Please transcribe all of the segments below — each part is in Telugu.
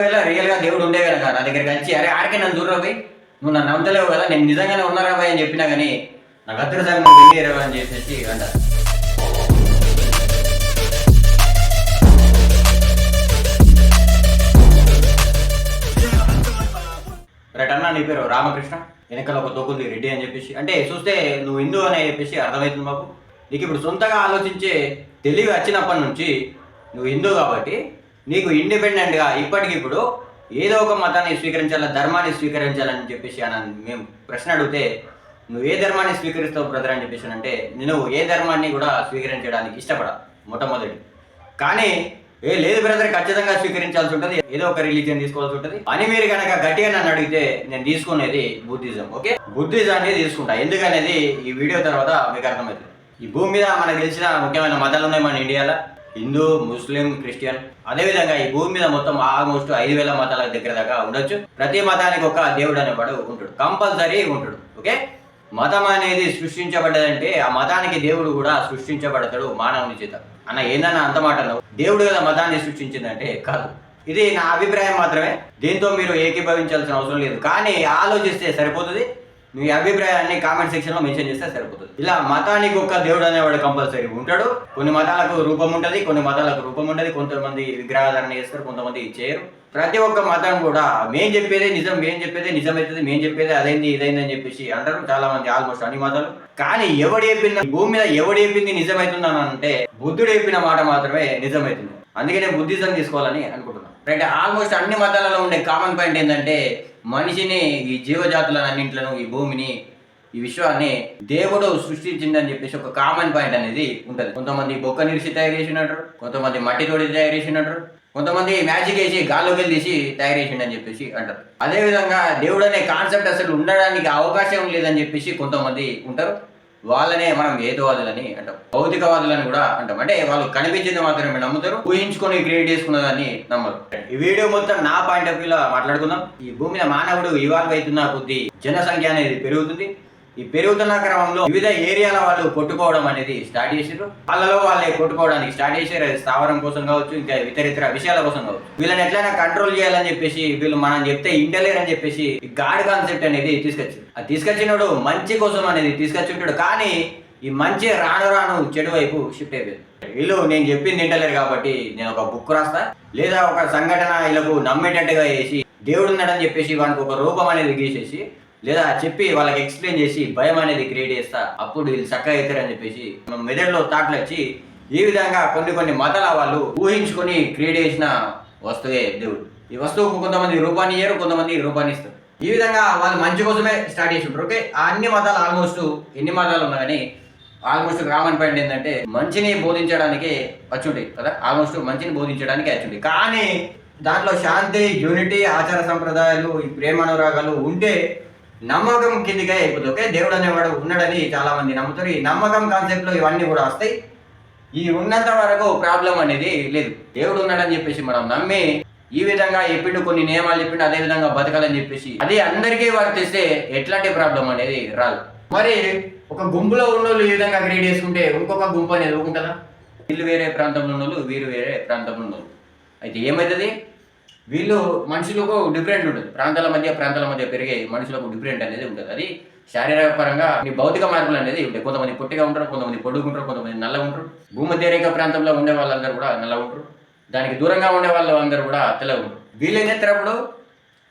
రియల్గా రియల్గా దేవుడు ఉండే కనుక నా దగ్గరికి వచ్చి అరే ఆడికే నన్ను దూరం పోయి నువ్వు నన్ను అంతలేవు కదా నేను నిజంగానే ఉన్నారా పోయి అని చెప్పినా కానీ నాకు అద్దరు సార్ నువ్వు వెళ్ళి ఇరవై అని చెప్పేసి అంట. రైట్ అన్న నీ పేరు రామకృష్ణ. వెనకాల ఒక తోకుంది రెడ్డి అని చెప్పేసి. అంటే చూస్తే నువ్వు హిందూ అని చెప్పేసి అర్థమవుతుంది మాకు. నీకు ఇప్పుడు సొంతగా ఆలోచించే తెలివి వచ్చినప్పటి నుంచి నువ్వు హిందూ కాబట్టి నీకు ఇండిపెండెంట్గా ఇప్పటికిప్పుడు ఏదో ఒక మతాన్ని స్వీకరించాలా ధర్మాన్ని స్వీకరించాలని చెప్పేసి అని మేము ప్రశ్న అడిగితే నువ్వు ఏ ధర్మాన్ని స్వీకరిస్తావు బ్రదర్ అని చెప్పేసి అంటే నేను ఏ ధర్మాన్ని కూడా స్వీకరించడానికి ఇష్టపడ మొట్టమొదటి. కానీ ఏ లేదు బ్రదర్ ఖచ్చితంగా స్వీకరించాల్సి ఉంటుంది ఏదో ఒక రిలీజియన్ తీసుకోవాల్సి ఉంటుంది. అని మీరు కనుక గట్టిగా నన్ను అడిగితే నేను తీసుకునేది బుద్ధిజం ఓకే? బుద్ధిజాన్ని తీసుకుంటా ఎందుకనేది ఈ వీడియో తర్వాత మీకు అర్థమవుతుంది. ఈ భూమి మీద మనకు తెలిసిన ముఖ్యమైన మతాలు ఉన్నాయి మన ఇండియాలో. హిందూ ముస్లిం క్రిస్టియన్ అదేవిధంగా ఈ భూమి మీద మొత్తం ఆల్మోస్ట్ ఐదు వేల మతాల దగ్గర దాకా ఉండొచ్చు. ప్రతి మతానికి ఒక దేవుడు అనేవాడు ఉంటాడు. కంపల్సరీ ఉంటాడు. ఓకే? మతం అనేది సృష్టించబడ్డదంటే ఆ మతానికి దేవుడు కూడా సృష్టించబడతాడు మానవుని చేత. అన్న ఏందన్న అంత మాట దేవుడు కదా మతాన్ని సృష్టించిందంటే కాదు. ఇది నా అభిప్రాయం మాత్రమే. దీంతో మీరు ఏకీభవించాల్సిన అవసరం లేదు. కానీ ఆలోచిస్తే సరిపోతుంది. మీ అభిప్రాయాన్ని కామెంట్ సెక్షన్లో మెన్షన్ చేస్తే సరిపోతుంది. ఇలా మతానికి ఒక దేవుడు అనేవాడు కంపల్సరీ ఉంటాడు. కొన్ని మతాలకు రూపం ఉంటుంది కొన్ని మతాలకు రూపం ఉంటుంది. కొంతమంది విగ్రహాధారణ చేస్తారు కొంతమంది చేయరు. ప్రతి ఒక్క మతం కూడా మేం చెప్పేదే నిజం మేం చెప్పేదే అవుతుంది మేం చెప్పేదే అదైంది ఇదైంది అని చెప్పేసి అంటారు చాలా మంది ఆల్మోస్ట్ అన్ని మతాలు. కానీ ఎవడు చెప్పింది భూమి మీద ఎవడు చెప్పింది నిజమైతుంది అని అంటే బుద్ధుడు చెప్పిన మాట మాత్రమే నిజమైతుంది. అందుకే నేను బుద్ధిజం తీసుకోవాలని అనుకుంటున్నాను అంటే ఆల్మోస్ట్ అన్ని మతాలలో ఉండే కామన్ పాయింట్ ఏంటంటే మనిషిని ఈ జీవజాతులను ఈ భూమిని ఈ విశ్వాన్ని దేవుడు సృష్టించిందని చెప్పేసి ఒక కామన్ పాయింట్ అనేది ఉంటుంది. కొంతమంది బొక్క నిరిసి తయారు చేసినట్టు కొంతమంది మట్టి తోడి తయారు చేసినట్టు కొంతమంది మ్యాజిక్ వేసి గాల్లోకి తీసి తయారు చేసిండని చెప్పేసి అంటారు. అదే విధంగా దేవుడు అనే కాన్సెప్ట్ అసలు ఉండడానికి అవకాశం లేదని చెప్పేసి కొంతమంది ఉంటారు. వాళ్ళనే మనం ఏదవాదులని అంటాం. భౌతికవాదులని కూడా అంటాం. అంటే వాళ్ళు కనిపించింది మాత్రమే నమ్ముతారు ఊహించుకొని క్రియేట్ చేసుకున్న దాన్ని నమ్మరు. ఈ వీడియో మొత్తం నా పాయింట్ ఆఫ్ వ్యూలో మాట్లాడుకుందాం. ఈ భూమిలో మానవుడు ఇవాల్వ్ అవుతున్న కొద్దీ జనసంఖ్య అనేది పెరుగుతుంది. ఈ పెరుగుతున్న క్రమంలో వివిధ ఏరియాల వాళ్ళు కొట్టుకోవడం అనేది స్టార్ట్ చేసారు వాళ్ళలో వాళ్ళే కొట్టుకోవడానికి స్టార్ట్ చేశారు. అది స్థావరం కోసం కావచ్చు ఇంకా ఇతర ఇతర విషయాల కోసం కావచ్చు. వీళ్ళని ఎట్లయినా కంట్రోల్ చేయాలని చెప్పేసి వీళ్ళు మనం చెప్తే ఇంటలేరు అని చెప్పేసి గాడ్ కాన్సెప్ట్ అనేది తీసుకొచ్చారు అది తీసుకొచ్చినోడు మంచి కోసం అనేది తీసుకొచ్చింటాడు. కానీ ఈ మంచి రాను రాను చెడు వైపు షిఫ్ట్ అయిపోయింది. వీళ్ళు నేను చెప్పింది తింటలేరు కాబట్టి నేను ఒక బుక్ రాస్తా. లేదా ఒక సంఘటన వీళ్ళకు నమ్మేటట్టుగా చేసి దేవుడు ఉన్నాడని చెప్పేసి వానికి ఒక రూపం అనేది గీసేసి లేదా చెప్పి వాళ్ళకి ఎక్స్ప్లెయిన్ చేసి భయం అనేది క్రియేట్ చేస్తా అప్పుడు వీళ్ళు చక్కగా అవుతారని చెప్పేసి మెదడులో థాట్లు వచ్చి ఈ విధంగా కొన్ని కొన్ని మతాల వాళ్ళు ఊహించుకొని క్రియేట్ చేసిన వస్తువే దేవుడు. ఈ వస్తువుకు కొంతమంది రూపాన్ని ఇయ్యరు కొంతమంది రూపాన్ని ఇస్తారు. ఈ విధంగా వాళ్ళు మంచి కోసమే స్టార్ట్ చేసి ఉంటారు ఓకే ఆ అన్ని మతాలు ఆల్మోస్ట్ ఎన్ని మతాలు ఉన్నా కానీ ఆల్మోస్ట్ కామన్ పాయింట్ ఏంటంటే మంచిని బోధించడానికి వచ్చి ఉంటాయి కదా? ఆల్మోస్ట్ మంచిని బోధించడానికి వచ్చి ఉంటాయి కానీ దాంట్లో శాంతి యూనిటీ ఆచార సంప్రదాయాలు ఈ ప్రేమ అనురాగాలు ఉంటే నమ్మకం కిందికే అయిపోతుంది ఓకే? దేవుడు అనేవాడు ఉన్నాడని చాలా మంది నమ్ముతారు. ఈ నమ్మకం కాన్సెప్ట్లో ఇవన్నీ కూడా వస్తాయి. ఈ ఉన్నంత వరకు ప్రాబ్లం అనేది లేదు. దేవుడు ఉన్నాడని చెప్పేసి మనం నమ్మి ఈ విధంగా చెప్పిండు కొన్ని నియమాలు చెప్పిండు అదే విధంగా బతకాలని చెప్పేసి అది అందరికీ వర్తిస్తే ఎట్లాంటి ప్రాబ్లం అనేది రాదు. మరి ఒక గుంపులో ఉన్నోళ్ళు ఈ విధంగా క్రియేట్ చేసుకుంటే ఇంకొక గుంపు అనేది ఊరుకుంటుందా వీళ్ళు వేరే ప్రాంతంలో ఉన్నోళ్ళు వీరు వేరే ప్రాంతంలో ఉన్న అయితే ఏమవుతుంది వీళ్ళు మనుషులకు డిఫరెంట్ ఉంటుంది. ప్రాంతాల మధ్య ప్రాంతాల మధ్య పెరిగే మనుషులకు డిఫరెంట్ అనేది ఉంటుంది. అది శారీరక పరంగా మీ భౌతిక మార్పులు అనేది ఉంటాయి. కొంతమంది పొట్టిగా ఉంటారు కొంతమంది పొడుగుంటారు కొంతమంది నల్లగా ఉంటారు. భూమధ్యరేఖ ప్రాంతంలో ఉండే వాళ్ళందరూ కూడా నల్లగా ఉంటారు. దానికి దూరంగా ఉండే వాళ్ళు అందరూ కూడా తెల్లగా ఉంటారు. వీళ్ళు ఏం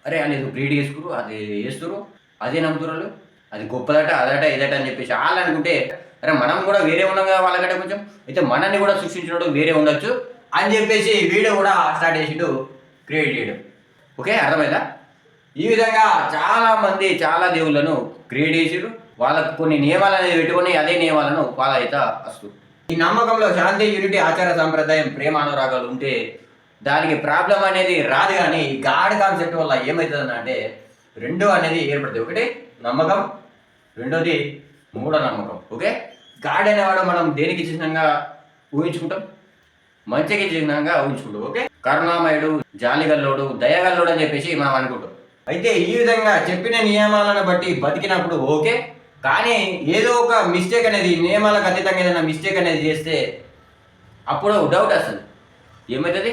అరే అనేది బ్రీడ్ చేసుకురు అది వేస్తురు అదే నమ్ముతురు అది గొప్పదట అదట ఇదట అని చెప్పేసి వాళ్ళు అనుకుంటే అరే మనం కూడా వేరే ఉన్నాం కదా వాళ్ళకంటే కొంచెం. అయితే మనల్ని కూడా సృష్టించినట్టు వేరే ఉండొచ్చు అని చెప్పేసి వీడియో కూడా స్టార్ట్ చేసిండు. క్రియేట్ చేయడం. ఓకే అర్థమైందా? ఈ విధంగా చాలామంది చాలా దేవుళ్ళను క్రియేట్ చేసారు వాళ్ళకు కొన్ని నియమాలు అనేది పెట్టుకొని అదే నియమాలను ఫాలో అయితే వస్తు ఈ నమ్మకంలో శాంతి యూనిటీ ఆచార సాంప్రదాయం ప్రేమ అనురాగాలు ఉంటే దానికి ప్రాబ్లం అనేది రాదు కానీ ఈ గాడ్ కాన్సెప్ట్ వల్ల ఏమవుతుంది అంటే రెండు అనేది ఏర్పడుతుంది. ఒకటి నమ్మకం. రెండోది మూఢ నమ్మకం. ఓకే? గాడ్ అనేవాడు మనం దేనికి చిహ్నంగా ఊహించుకుంటాం? మంచికి చిహ్నంగా ఊహించుకుంటాం. ఓకే? కరుణామయుడు జాలిగల్లోడు దయగల్లోడు అని చెప్పేసి మనం అనుకుంటాం. అయితే ఈ విధంగా చెప్పిన నియమాలను బట్టి బతికినప్పుడు ఓకే కానీ ఏదో ఒక మిస్టేక్ అనేది నియమాలకు అతీతంగా ఏదైనా మిస్టేక్ అనేది చేస్తే అప్పుడు డౌట్ వస్తుంది. ఏమవుతుంది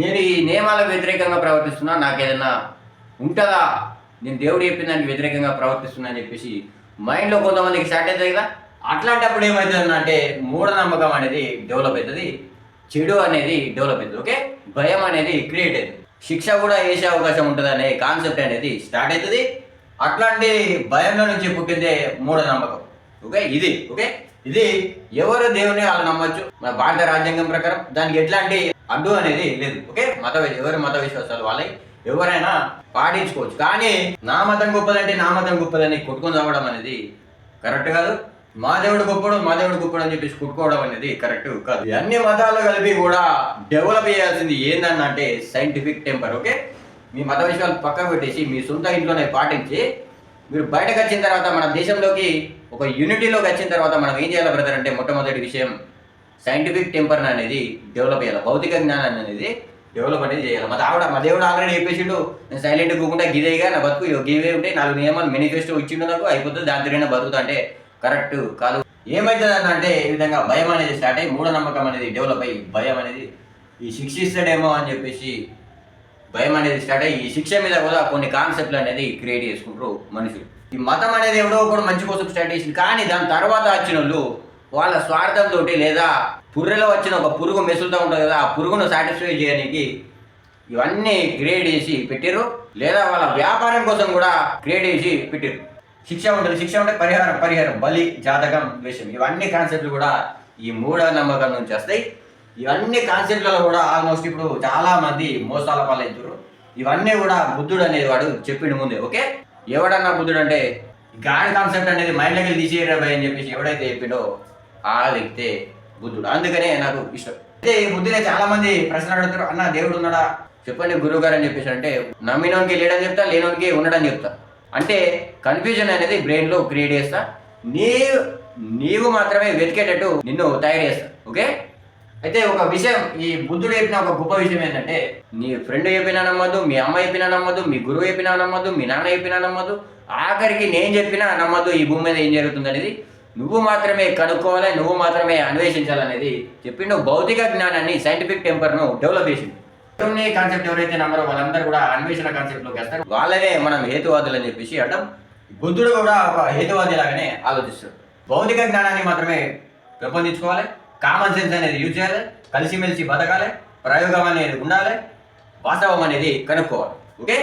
నేను ఈ నియమాలకు వ్యతిరేకంగా ప్రవర్తిస్తున్నా నాకు ఏదైనా ఉంటుందా? నేను దేవుడు చెప్పిన దానికి వ్యతిరేకంగా ప్రవర్తిస్తున్నా అని చెప్పేసి మైండ్లో కొంతమందికి స్టార్ట్ అవుతుంది కదా? అట్లాంటప్పుడు ఏమవుతుంది అంటే మూఢనమ్మకం అనేది డెవలప్ అవుతుంది. చెడు అనేది డెవలప్ అవుతుంది ఓకే? భయం అనేది క్రియేట్ అవుతుంది. శిక్ష కూడా వేసే అవకాశం ఉంటుంది అనే కాన్సెప్ట్ అనేది స్టార్ట్ అవుతుంది. అట్లాంటి భయంలో నుంచి పుట్టిందే మూఢనమ్మకం. ఓకే? ఇది. ఓకే? ఇది ఎవరు దేవుని వాళ్ళు నమ్మొచ్చు? మన భారత రాజ్యాంగం ప్రకారం దానికి ఎట్లాంటి అడ్డు అనేది లేదు. ఓకే? మత ఎవరి మత విశ్వాసాలు వాళ్ళవి ఎవరైనా పాటించుకోవచ్చు. కానీ నా మతం గొప్పదంటే నా మతం గొప్పదని కొట్టుకొని రావడం అనేది కరెక్ట్ కాదు. మా దేవుడు గొప్పడు మా దేవుడు గొప్పడు అని చెప్పేసి కుట్టుకోవడం అనేది కరెక్ట్ కాదు. అన్ని మతాలు కలిపి కూడా డెవలప్ చేయాల్సింది ఏందన్నంటే సైంటిఫిక్ టెంపర్ ఓకే మీ మత విషయాలు పక్కకు పెట్టేసి మీ సొంత ఇంట్లోనే పాటించి మీరు బయటకు వచ్చిన తర్వాత మన దేశంలోకి ఒక యూనిటీలోకి వచ్చిన తర్వాత మనం ఏం చేయాలి బ్రదర్ అంటే మొట్టమొదటి విషయం సైంటిఫిక్ టెంపర్ అనేది డెవలప్ చేయాలి. భౌతిక జ్ఞానాన్ని అనేది డెవలప్ అనేది చేయాలి. మా ఆవిడ మా దేవుడు ఆల్రెడీ చెప్పేసిండు నేను సైలెంట్ కూకుండా గిదేగా నా బతుకు గివే ఉంటే నాలుగు నియమాలు మేనిఫెస్టో ఇచ్చిండు నాకు అయిపోతుంది దాని తిరిగిన బతుకుతా. అంటే కరెక్ట్ కాదు. ఏమవుతుంది అంటే ఈ విధంగా భయం అనేది స్టార్ట్ అయ్యి మూఢనమ్మకం అనేది డెవలప్ అయ్యి భయం అనేది ఈ శిక్షిస్తాడేమో అని చెప్పేసి భయం అనేది స్టార్ట్ అయ్యి ఈ శిక్ష మీద కూడా కొన్ని కాన్సెప్ట్లు అనేది క్రియేట్ చేసుకుంటారు మనుషులు. ఈ మతం అనేది ఎవడో ఒకడు మంచి కోసం స్టార్ట్ చేసింది కానీ దాని తర్వాత వచ్చిన వాళ్ళు వాళ్ళ స్వార్థంతో లేదా పుర్రెలో వచ్చిన ఒక పురుగు మెసులుతూ ఉంటుంది కదా ఆ పురుగును సాటిస్ఫై చేయడానికి ఇవన్నీ క్రియేట్ చేసి పెట్టారు లేదా వాళ్ళ వ్యాపారం కోసం కూడా క్రియేట్ చేసి పెట్టారు శిక్ష ఉంటుంది శిక్ష ఉంటే పరిహారం పరిహారం బలి జాతకం ద్వేషం ఇవన్నీ కాన్సెప్ట్లు కూడా ఈ మూఢ నమ్మకం నుంచి వస్తాయి. ఇవన్నీ కాన్సెప్ట్లలో కూడా ఆల్మోస్ట్ ఇప్పుడు చాలా మంది మోసాల పాలవుతారు ఇవన్నీ కూడా బుద్ధుడు అనేది వాడు చెప్పిండు ముందే ఓకే? ఎవడన్నా బుద్ధుడు అంటే గాడ్ కాన్సెప్ట్ అనేది మైండ్లోకి వెళ్ళి అని చెప్పేసి ఎవడైతే చెప్పిండో ఆ వ్యక్తే బుద్ధుడు. అందుకనే నాకు ఇష్టం. అయితే ఈ బుద్ధిలో చాలా మంది ప్రశ్నలు అడుగుతారు అన్న దేవుడు ఉన్నాడా? చెప్పండి గురువు గారు అని చెప్పేసి అంటే నమ్మినోనికి లేడని చెప్తా లేనోనికి ఉండడని చెప్తా. అంటే కన్ఫ్యూజన్ అనేది బ్రెయిన్లో క్రియేట్ చేస్తా. నీ నీవు మాత్రమే వెతికేటట్టు నిన్ను తయారు చేస్తా. ఓకే అయితే ఒక విషయం ఈ బుద్ధుడు చెప్పిన ఒక గొప్ప విషయం ఏంటంటే నీ ఫ్రెండ్ చెప్పినా నమ్మదు మీ అమ్మ చెప్పినా నమ్మద్దు మీ గురువు చెప్పినా నమ్మద్దు మీ నాన్న చెప్పినా నమ్మదు ఆఖరికి నేను చెప్పినా నమ్మదు ఈ భూమి మీద ఏం జరుగుతుంది అనేది నువ్వు మాత్రమే కనుక్కోవాలి నువ్వు మాత్రమే అన్వేషించాలనేది చెప్పిండు భౌతిక జ్ఞానాన్ని సైంటిఫిక్ టెంపర్ను డెవలప్ చేసింది కొన్ని కాన్సెప్ట్ ఎవరైతే నమ్మరో వాళ్ళందరూ కూడా అన్వేషణ కాన్సెప్ట్లోకి వస్తారు. వాళ్ళనే మనం హేతువాదులు అని చెప్పేసి అంటాం బుద్ధుడు కూడా ఒక హేతువాది లాగానే ఆలోచిస్తాడు. భౌతిక జ్ఞానాన్ని మాత్రమే పెంపొందించుకోవాలి. కామన్ సెన్స్ అనేది యూజ్ చేయాలి. కలిసిమెలిసి బతకాలి. ప్రయోగం అనేది ఉండాలి. వాస్తవం అనేది కనుక్కోవాలి. ఓకే?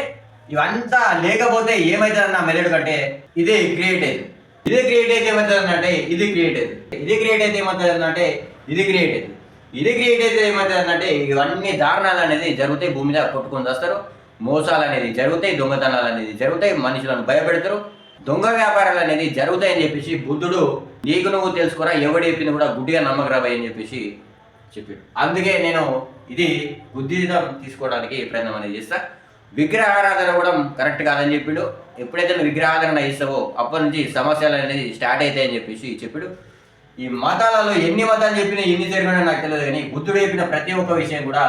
ఇవంతా లేకపోతే ఏమవుతుందన్న మెదడు కంటే ఇదే క్రియేట్ అయింది. ఇదే క్రియేట్ అయితే ఏమవుతుంది అంటే ఇది క్రియేట్ అయింది. ఇది క్రియేట్ అయితే ఏమవుతుంది అంటే ఇది క్రియేట్ అయింది. ఇది క్రియేట్ అయితే ఏమవుతుంది అంటే ఇవన్నీ దారుణాలు అనేది జరుగుతాయి భూమి మీద కొట్టుకొని వస్తారు. మోసాలు అనేది జరుగుతాయి దొంగతనాలు అనేది జరుగుతాయి మనుషులను భయపెడతారు. దొంగ వ్యాపారాలు అనేది జరుగుతాయని చెప్పేసి బుద్ధుడు నీకు నువ్వు తెలుసుకోరా ఎవడు చెప్పింది కూడా గుడ్డిగా నమ్మకరాబాయి అని చెప్పేసి చెప్పాడు. అందుకే నేను ఇది బుద్ధిజం తీసుకోవడానికి ప్రయత్నం అనేది చేస్తా. విగ్రహారాధన కూడా కరెక్ట్ కాదని చెప్పాడు. ఎప్పుడైతే నువ్వు విగ్రహారాధన ఇస్తావో అప్పటి నుంచి సమస్యలు అనేది స్టార్ట్ అవుతాయని చెప్పేసి చెప్పాడు. ఈ మతాలలో ఎన్ని మతాలు చెప్పినా ఎన్ని జరిగినా నాకు తెలియదు కానీ బుద్ధుడు చెప్పిన ప్రతి ఒక్క విషయం కూడా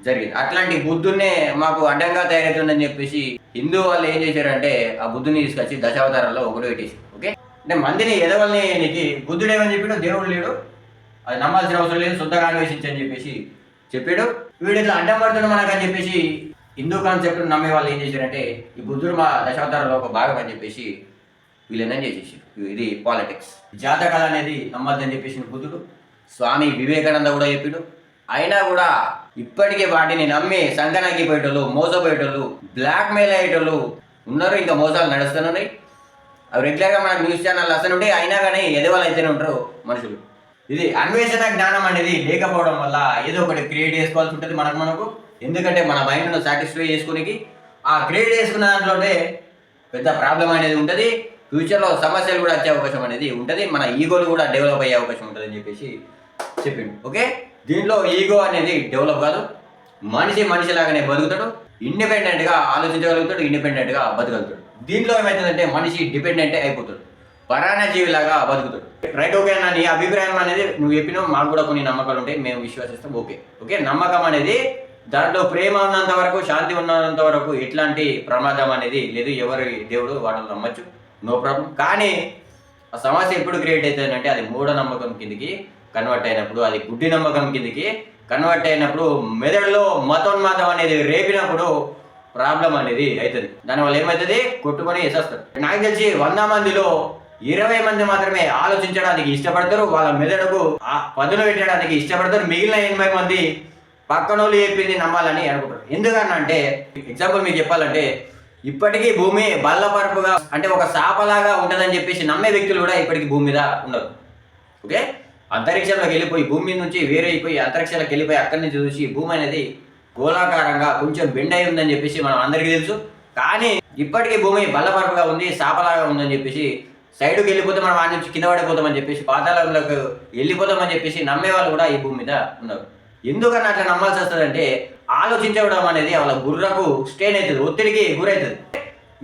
జరిగింది. అట్లాంటి బుద్ధున్నే మాకు అడ్డంగా తయారవుతుందని చెప్పేసి హిందూ వాళ్ళు ఏం చేశారంటే ఆ బుద్ధుని తీసుకొచ్చి దశావతారాల్లో ఒకటి పెట్టేసి ఓకే? అంటే మందిని ఎదవల్ని నీకు బుద్ధుడు ఏమని చెప్పాడు దేవుడు లేడు. అది నమ్మాల్సిన అవసరం లేదు శుద్ధంగా అన్వేషించని చెప్పేసి చెప్పాడు. వీడు ఇట్లా అడ్డం పడుతున్న మనకని చెప్పేసి హిందూ కాన్సెప్ట్ నమ్మే వాళ్ళు ఏం చేశారంటే ఈ బుద్ధుడు మా దశావతారంలో ఒక భాగం అని చెప్పేసి వీళ్ళని చేసేసి ఇది పాలిటిక్స్ జాతకాలు అనేది నమ్మద్దని చెప్పేసి బుద్ధుడు స్వామి వివేకానంద కూడా చెప్పాడు. అయినా కూడా ఇప్పటికే వాటిని నమ్మి సంకనాకి పోయేటోళ్ళు మోసపోయేటోళ్ళు బ్లాక్ మెయిల్ అయ్యేటోళ్ళు ఉన్నారు. ఇంకా మోసాలు నడుస్తున్నాయి. అవి రెగ్యులర్గా మన న్యూస్ ఛానల్ అసలు ఉంటే అయినా కానీ ఎదవాళ్ళు అయితేనే ఉంటారు మనుషులు. ఇది అన్వేషణ జ్ఞానం అనేది లేకపోవడం వల్ల ఏదో ఒకటి క్రియేట్ చేసుకోవాల్సి ఉంటుంది మనకు మనకు. ఎందుకంటే మన మైండ్ను సాటిస్ఫై చేసుకోనికి ఆ క్రియేట్ చేసుకున్న దాంట్లోనే పెద్ద ప్రాబ్లం అనేది ఉంటుంది. ఫ్యూచర్లో సమస్యలు కూడా వచ్చే అవకాశం అనేది ఉంటుంది. మన ఈగోలు కూడా డెవలప్ అయ్యే అవకాశం ఉంటుంది అని చెప్పేసి చెప్పిండు. ఓకే? దీంట్లో ఈగో అనేది డెవలప్ కాదు. మనిషి మనిషిలాగానే బతుకుతాడు. ఇండిపెండెంట్గా ఆలోచించగలుగుతాడు ఇండిపెండెంట్గా బతకగలుగుతాడు. దీంట్లో ఏమవుతుందంటే మనిషి డిపెండెంట్ అయిపోతాడు. పరాణ జీవిలాగా బతుకుతాడు. రైట్ ఓకే అన్న నీ అభిప్రాయం అనేది నువ్వు చెప్పినావు. మాకు కూడా కొన్ని నమ్మకాలు ఉంటాయి. మేము విశ్వసిస్తాం. ఓకే. ఓకే? నమ్మకం అనేది దాంట్లో ప్రేమ ఉన్నంత వరకు శాంతి ఉన్నంత వరకు ఎట్లాంటి ప్రమాదం అనేది లేదు. ఎవరి దేవుడు వాడు నమ్మచ్చు. నో ప్రాబ్లం కానీ ఆ సమస్య ఎప్పుడు క్రియేట్ అవుతుందంటే అది మూఢ నమ్మకం కిందికి కన్వర్ట్ అయినప్పుడు అది గుడ్డి నమ్మకం కిందికి కన్వర్ట్ అయినప్పుడు మెదడులో మతోన్మాదం అనేది రేపినప్పుడు ప్రాబ్లం అనేది అవుతుంది. దానివల్ల ఏమవుతుంది? కొట్టుకొని వేసేస్తారు. నాకు తెలిసి వంద మందిలో ఇరవై మంది మాత్రమే ఆలోచించడానికి ఇష్టపడతారు. వాళ్ళ మెదడుకు ఆ పదును పెట్టడానికి ఇష్టపడతారు. మిగిలిన ఎనభై మంది పక్కనోళ్ళు చెప్పింది నమ్మాలని అనుకుంటారు. ఎందుకనంటే ఎగ్జాంపుల్ మీకు చెప్పాలంటే ఇప్పటికీ భూమి బల్లపరపుగా అంటే ఒక శాపలాగా ఉంటుందని చెప్పేసి నమ్మే వ్యక్తులు కూడా ఇప్పటికీ భూమి మీద ఉండరు. ఓకే? అంతరిక్షంలోకి వెళ్ళిపోయి భూమి మీద నుంచి వేరే అయిపోయి అంతరిక్షంలోకి వెళ్ళిపోయి అక్కడి నుంచి చూసి భూమి అనేది గోళాకారంగా కొంచెం బెండ్ అయి ఉందని చెప్పేసి మనం అందరికీ తెలుసు. కానీ ఇప్పటికీ భూమి బల్లపరపుగా ఉంది శాపలాగా ఉందని చెప్పేసి సైడ్కి వెళ్ళిపోతే మనం ఆ నుంచి కింద పడిపోతామని చెప్పేసి పాతాళంలోకి వెళ్ళిపోతామని చెప్పేసి నమ్మే వాళ్ళు కూడా ఈ భూమి మీద ఉన్నారు ఎందుకని అట్లా నమ్మాల్సి వస్తుందంటే ఆలోచించడం అనేది వాళ్ళ బుర్రకు స్టేన్ అవుతుంది ఒత్తిడికి గురవుతుంది.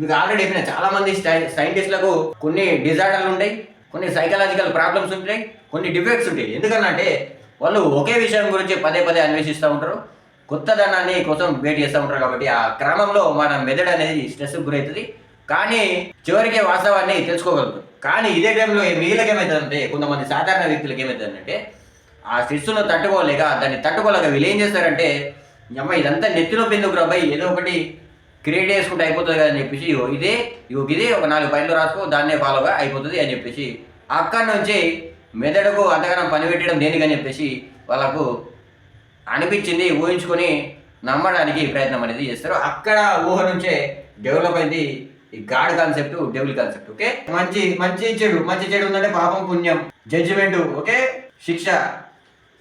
మీకు ఆల్రెడీ చెప్పిన చాలా మంది సైంటిస్టులకు కొన్ని డిజార్డర్లు ఉంటాయి కొన్ని సైకలాజికల్ ప్రాబ్లమ్స్ ఉంటాయి కొన్ని డిఫెక్ట్స్ ఉంటాయి. ఎందుకనంటే వాళ్ళు ఒకే విషయం గురించి పదే పదే అన్వేషిస్తూ ఉంటారు కొత్త ధనాన్ని కోసం వెయిట్ చేస్తూ ఉంటారు కాబట్టి ఆ క్రమంలో మన మెదడు అనేది స్ట్రెస్ గురవుతుంది. కానీ చివరికి వాస్తవాన్ని తెలుసుకోగలుగుతాం. కానీ ఇదే టైంలో మిగిలికి ఏమవుతుందంటే కొంతమంది సాధారణ వ్యక్తులకు ఏమవుతుందంటే ఆ స్ట్రెస్ను తట్టుకోలేక దాన్ని తట్టుకోలేక వీళ్ళు ఏం చేస్తారంటే అమ్మ ఇదంతా నెత్తిలో పెందుకు రాబాయి ఏదో ఒకటి క్రియేట్ చేసుకుంటే అయిపోతుంది కదా అని చెప్పేసి ఇదే ఇగో ఇదే ఒక నాలుగు పైలు రాసుకో దాన్నే ఫాలోగా అయిపోతుంది అని చెప్పేసి అక్కడి నుంచి మెదడుకు అంతగానం పని పెట్టడం దేనికని చెప్పేసి వాళ్ళకు అనిపించింది ఊహించుకొని నమ్మడానికి ప్రయత్నం అనేది చేస్తారు. అక్కడ ఊహ నుంచే డెవలప్ అయింది ఈ god concept devil concept okay మంచి మంచి చెడు మంచి చెడు ఉందంటే పాపం పుణ్యం జడ్జిమెంట్ ఓకే శిక్ష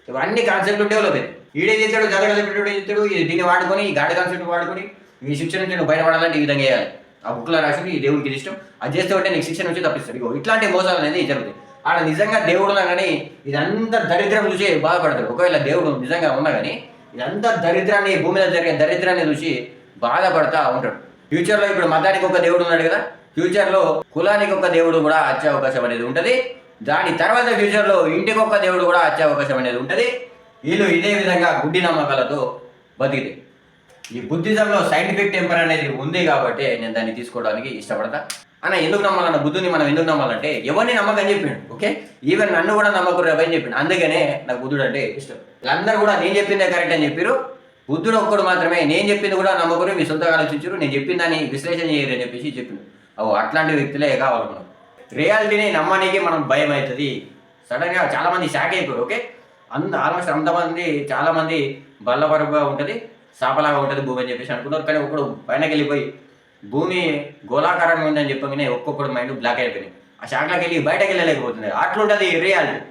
ఇవన్నీ కాన్సెప్ట్లు డెవలప్ అయింది ఈడే చేశాడు జరగలేడు చేస్తాడు? దీన్ని వాడుకొని ఈ గాడ్ కాన్సెప్ట్ వాడుకొని ఈ శిక్షణ నుంచి నువ్వు బయటపడాలంటే ఈ విధంగా చేయాలి. ఆ బుక్లో రాసి ఈ దేవుడికి ఇష్టం. అది చేస్తే ఉంటే నీకు శిక్షణ నుంచి తప్పిస్తాడు. ఇగో ఇట్లాంటి మోసాలు అనేది జరుగుతాయి. ఆడ నిజంగా దేవుడు కానీ ఇదంతా దరిద్రం చూసి బాధపడతాడు. ఒకవేళ దేవుడు నిజంగా ఉన్నా కానీ ఇదంతా దరిద్రాన్ని భూమి మీద జరిగే దరిద్రాన్ని చూసి బాధపడతా ఉంటాడు. ఫ్యూచర్లో ఇప్పుడు మతానికి ఒక దేవుడు ఉన్నాడు కదా ఫ్యూచర్లో కులానికి ఒక దేవుడు కూడా వచ్చే అవకాశం అనేది ఉంటుంది. దాని తర్వాత ఫ్యూచర్లో ఇంటికి ఒక దేవుడు కూడా వచ్చే అవకాశం అనేది ఉంటుంది. వీళ్ళు ఇదే విధంగా గుడ్డి నమ్మకాలతో బతికితే. ఈ బుద్ధిజంలో సైంటిఫిక్ టెంపర్ అనేది ఉంది కాబట్టి నేను దాన్ని తీసుకోవడానికి ఇష్టపడతా. అన్న ఎందుకు నమ్మాలన్న బుద్ధుని మనం ఎందుకు నమ్మాలంటే ఎవరిని నమ్మకని చెప్పిండు ఓకే? ఈవెన్ నన్ను కూడా నమ్మకూరు అని చెప్పిండు. అందుకనే నాకు బుద్ధుడు అంటే ఇష్టం. వీళ్ళందరూ కూడా నేను చెప్పిందే కరెక్ట్ అని చెప్పారు. బుద్ధుడు ఒక్కడు మాత్రమే నేను చెప్పింది కూడా నమ్మకరు మీ సొంతగా ఆలోచించారు నేను చెప్పిన దాన్ని విశ్లేషణ చేయరు అని చెప్పేసి చెప్పిండు. అవు అట్లాంటి వ్యక్తులే కావాలి మనం రియాలిటీని నమ్మడానికి మనం భయం అవుతుంది సడన్గా చాలా మంది షాక్ అయిపోయారు ఓకే? అంద ఆల్మోస్ట్ అంతమంది చాలా మంది బల్లపరుగా ఉంటుంది సాపలాగా ఉంటుంది భూమి అని చెప్పేసి అనుకున్నారు కానీ ఒకడు పైనకి వెళ్ళిపోయి భూమి గోళాకారంగా ఉందని చెప్పగానే ఒక్కొక్కడు మైండ్ బ్లాక్ అయిపోయింది. ఆ షాక్లోకి వెళ్ళి బయటకు వెళ్ళలేకపోతుంది అట్లుంటుంది రియాలిటీ.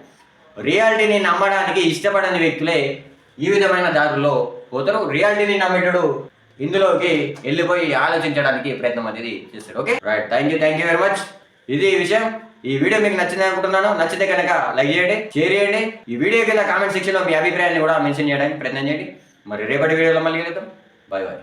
రియాలిటీని నమ్మడానికి ఇష్టపడని వ్యక్తులే ఈ విధమైన దారుల్లో పోతారు. రియాలిటీని నమ్మేటడు ఇందులోకి వెళ్ళిపోయి ఆలోచించడానికి ప్రయత్నం అనేది చేస్తారు. Okay? Right. Thank you thank you very much. ఇది ఈ విషయం. ఈ వీడియో మీకు నచ్చింది అనుకుంటున్నాను. నచ్చితే కనుక లైక్ చేయండి షేర్ చేయండి. ఈ వీడియో కింద కామెంట్ సెక్షన్లో మీ అభిప్రాయాన్ని కూడా మెన్షన్ చేయడానికి ప్రయత్నం చేయండి. మరి రేపటి వీడియోలో మళ్ళీ కలుద్దాం. Bye bye